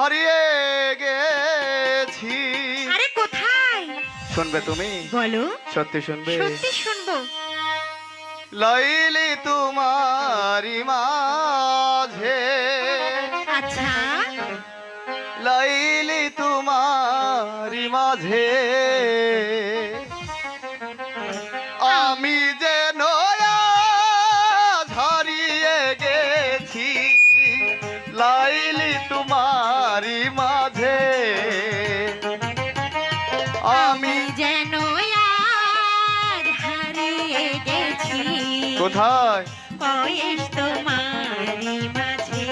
হারিয়ে গেছি। আরে কোথায়? শুনবে তুমি? বলো। সত্যি শুনবে? সত্যি শুনব। লাইলি তোমারি মাঝে। আচ্ছা। লাইলি তোমারি মাঝে। আমি যেন হারিয়ে গেছি। কোথায়? বয়স তোমারই মাঝে।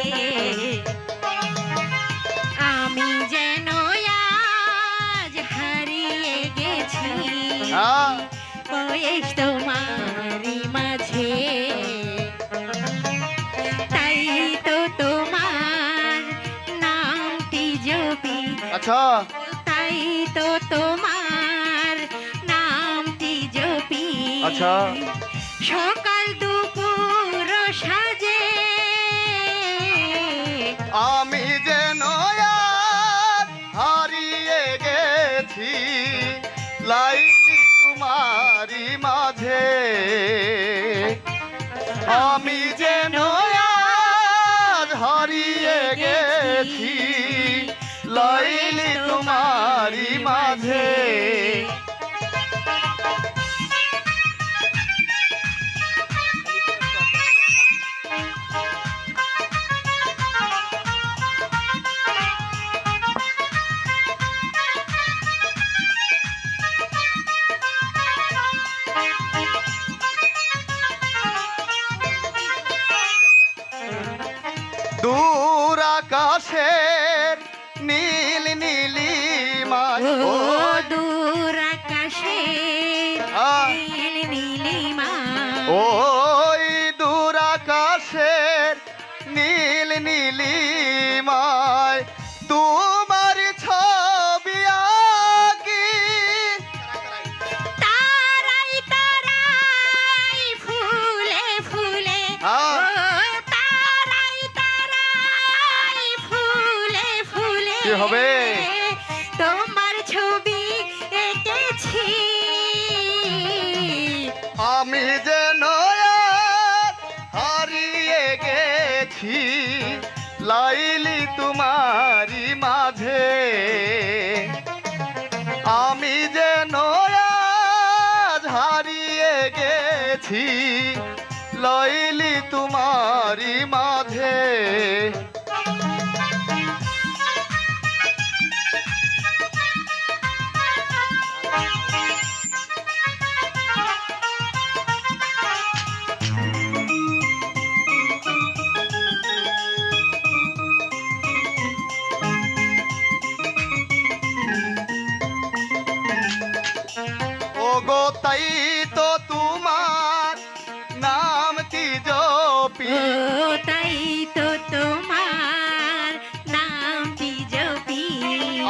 আমি যেন আজ হারিয়ে গেছি। হ্যাঁ। বয়স তোমারই মাঝে। তাই তো তোমার নামটি জপি। আচ্ছা। তাই তো তোমার নামটি জপি আচ্ছা। সকাল দুপুর সাজে। আমি যে আজ হারিয়ে গেছি লাইলি তোমারি মাঝে। আমি যেন আজ হারিয়ে গেছি লাইলি তোমারি মাঝে। ওই দূর আকাশের নীল নীলিমায় তোমার ছবি আঁকি। তারাই তারাই ফুলে ফুলে তারাই তারাই ফুলে ফুলে। কি হবে? গেছি লাইলি তোমারি মাঝে। আমি যে নয়া হারিয়ে গেছি লাইলি তোমারি মাঝে।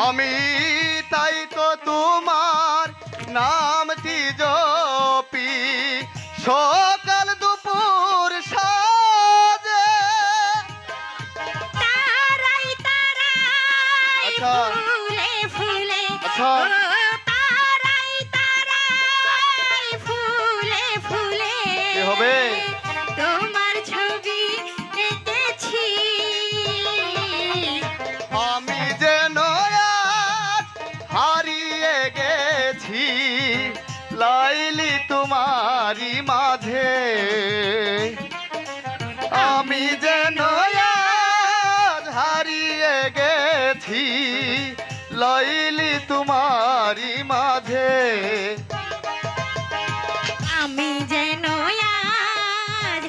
আমি তাই তো তোমার নামটি জপি সকাল দুপুর সাজে তারাই তারাই আচ্ছা। ফুলে ফুলে আচ্ছা। তারাই তারাই ফুলে ফুলে হবে? মাঝে আমি যেন হারিয়ে গেছি লাইলি তোমারি মাঝে। আমি যেন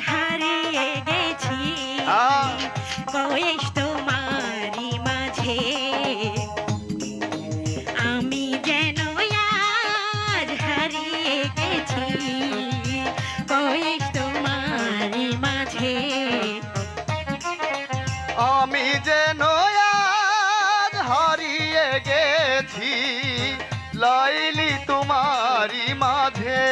হারিয়ে গেছি তোমারই মাঝে। গেছি লাইলি তোমারি মাঝে।